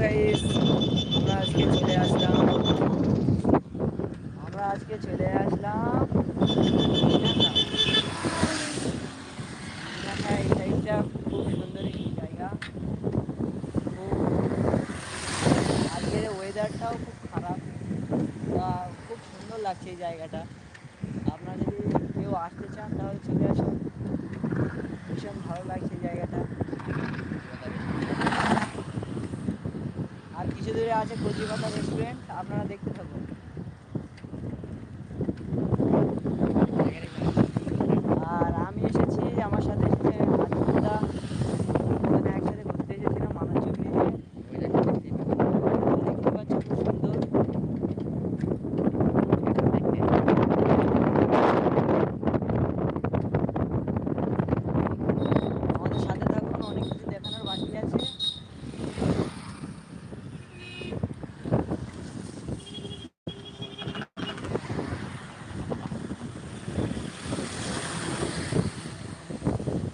Guys আমরা আজকে চলে আসলাম। আমরা আজকে চলে আসলাম এই সাইডটা খুব সুন্দর জায়গা। আজকের ওয়েদারটাও খুব খারাপ। খুব সুন্দর লাগছে এই জায়গাটা। আপনারা যদি কেউ আসতে চান তাহলে চলে আসুন। ভীষণ ভালো লাগছে জায়গাটা আর কিছু দূরে আছে কচিপাতা রেস্টুরেন্ট আপনারা দেখতে থাকুন আর আমি এসেছি আমার সাথে এসেছে আদিত্যদা ওখানে একসাথে ঘুরতে এসেছিলাম মানুষজন নিয়ে দেখতে পাচ্ছি খুব সুন্দর আমাদের সাথে থাকুন অনেক কিছু দেখানোর বাকি আছে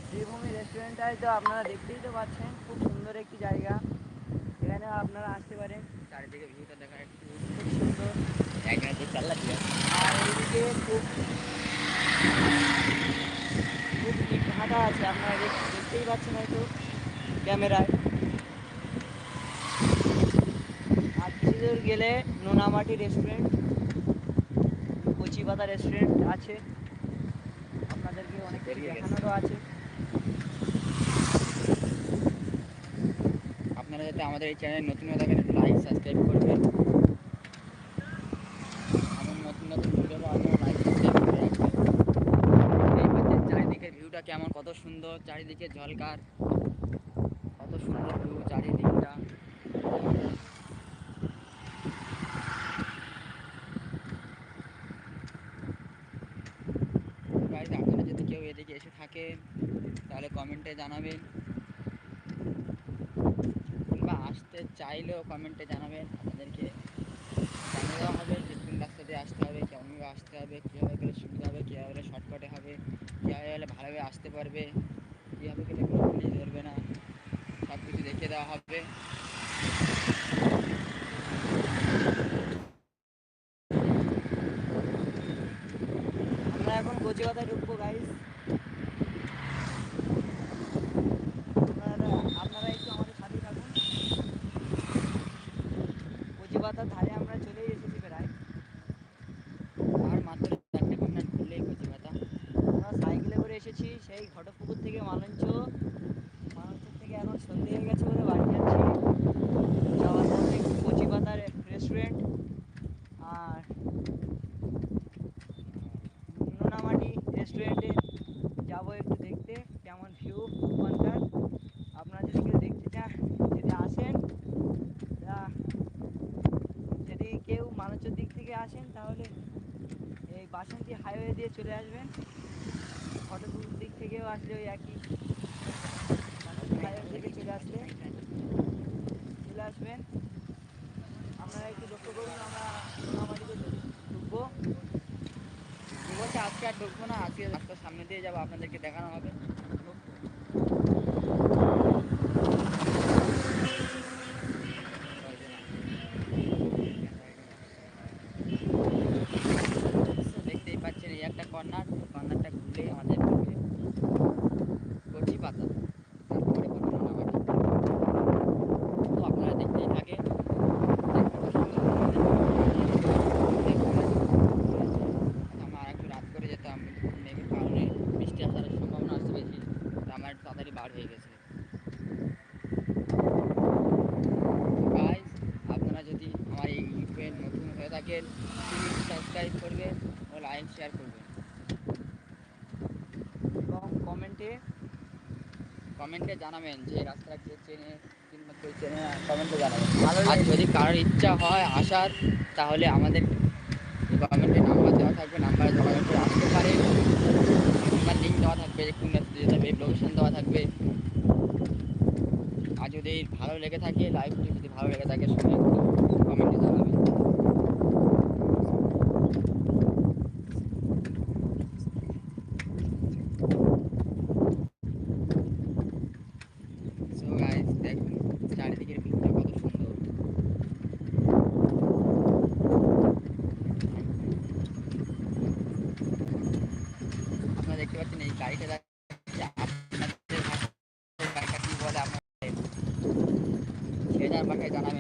শ্রীভূমি রেস্টুরেন্টটায় তো আপনারা দেখতেই তো পাচ্ছেন খুব সুন্দর একটি জায়গা। এখানে আপনারা আসতে পারেন। চারিদিকে ভিউটা দেখা একটু খুব সুন্দর। একদিনে যে চাল্লা দিয়ে আর এইদিকে খুব খুব ভাটা আছে আপনারা দেখতেই পাচ্ছেন হয়তো ক্যামেরায়। আর কিছু দূর গেলে নোনামাটি রেস্টুরেন্ট কচি পাতা রেস্টুরেন্ট আছে। আপনাদেরকে অনেক দেখানোরও আছে। আপনারা যাতে আমাদের এই চ্যানেল নতুন হয়ে থাকেন লাইক সাবস্ক্রাইব করবেন। এমন নতুন নতুন ভিডিও পাওয়ার লাইক সাবস্ক্রাইব করে এই চারিদিকের ভিউটা কেমন? কত সুন্দর, চারিদিকে ঝলকার। কত সুন্দর ভিউ চারিদিকটা। আপনারা যদি কেউ এদিকে এসে থাকে, তাহলে কমেন্টে জানাবেন কিংবা আসতে চাইলেও কমেন্টে জানাবেন আপনাদেরকে জানিয়ে দেওয়া হবে যে কোন রাস্তা দিয়ে আসতে হবে, কেমনভাবে আসতে হবে, কীভাবে গেলে সুবিধা হবে, কীভাবে গেলে শর্টকাটে হবে, কীভাবে গেলে ভালোভাবে আসতে পারবে, কীভাবে গেলে কোনো ধরবে না সব কিছু দেখিয়ে দেওয়া হবে। আমরা এখন কচি পাতায় ঢুকবো গাইস আপনারা আপনারা একটু আমাদের সাথেই থাকুন কচি পাতার ধারে আমরা চলে এসেছি প্রায় আর মাত্র চারটে কন্যার ঘুরলেই কচি পাতা আমরা সাইকেলে করে এসেছি সেই ঘটপুকুর থেকে মালঞ্চ মালঞ্চ থেকে এখন সন্ধে হয়ে গেছে বলে বাড়ি যাচ্ছি। পাতার রেস্টুরেন্ট আর নোনামাটি রেস্টুরেন্টে যাব একটু দেখতে, কেমন ভিউ ওখানকার। আপনারা যদি কেউ দেখতে চান, যদি আসেন যদি কেউ মানুষের দিক থেকে আসেন, তাহলে এই বাসন্তী হাইওয়ে দিয়ে চলে আসবেন। দিক থেকেও আসলে ওই একই চলে আসলে চলে আসবেন। আপনারা একটু লক্ষ্য করুন আমরা আমাদেরকে ঢুকবো। ঠিক আছে আজকে আর ঢুকবো না? আজকে রাস্তার সামনে দিয়ে যাব আপনাদেরকে দেখানো হবে দেখতেই পাচ্ছেন এই একটা কর্নার কর্নারটা ঘুরলেই আমাদের ঢুকবে কচি পাতা তারপরে বলব নোনামাটি তো আপনারা দেখতেই থাকেন আমরা আর একটু রাত করে যেতাম মেঘের কারণে বৃষ্টি আসার সম্ভাবনা আসছে বেশি তো আমরা একটু তাড়াতাড়ি বার হয়ে গেছে গাইজ আপনারা যদি আমার এই ইউটিউবে নতুন হয়ে থাকেন সাবস্ক্রাইব করবেন ও লাইক শেয়ার করবেন এবং কমেন্টে কমেন্টে জানাবেন যে রাস্তাটা কে চেনে কিংবা কেউ চেনে কমেন্টে জানাবেন। ভালো আর যদি কারোর ইচ্ছা হয় আসার তাহলে আমাদের গভর্নমেন্টে নাম্বার দেওয়া থাকবে নাম্বারে যোগাযোগ করে আসতে পারে। কিংবা লিঙ্ক দেওয়া থাকবে কোন রাস্তা যেতে হবে লোকেশন দেওয়া থাকবে। আর যদি ভালো লেগে থাকে লাইভটি যদি ভালো লেগে থাকে সবাই একটু কমেন্টে জানাবেন সো গাইস দেখুন চারিদিকের ভিউটা কত সুন্দর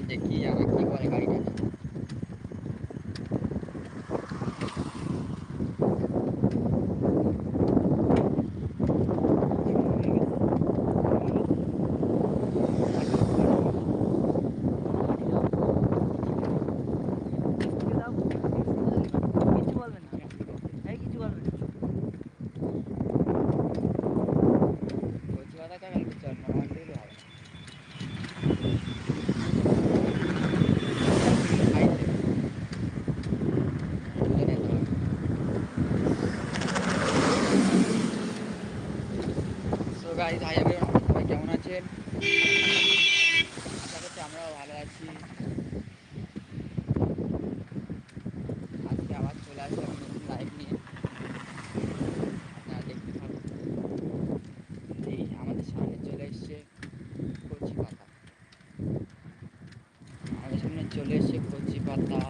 কমেন্টে জানাবেন যে কি জানা কি বলে গাড়িটা ঢুকে দাও কিছু বলবেন না এই কিছু বলবেন না কচি পাতা তো গেল চল নর্মাল দিলে হবে সো গাইস হাই এভরিওয়ান সবাই কেমন আছেন? আশা করছি আমরাও ভালো আছি। আজকে আবার চলে আসলাম নতুন লাইভ নিয়ে। আপনারা দেখতে থাকুন। এই আমাদের সামনে চলে এসছে কচি পাতা। আমাদের সামনে চলে এসছে কচি পাতা।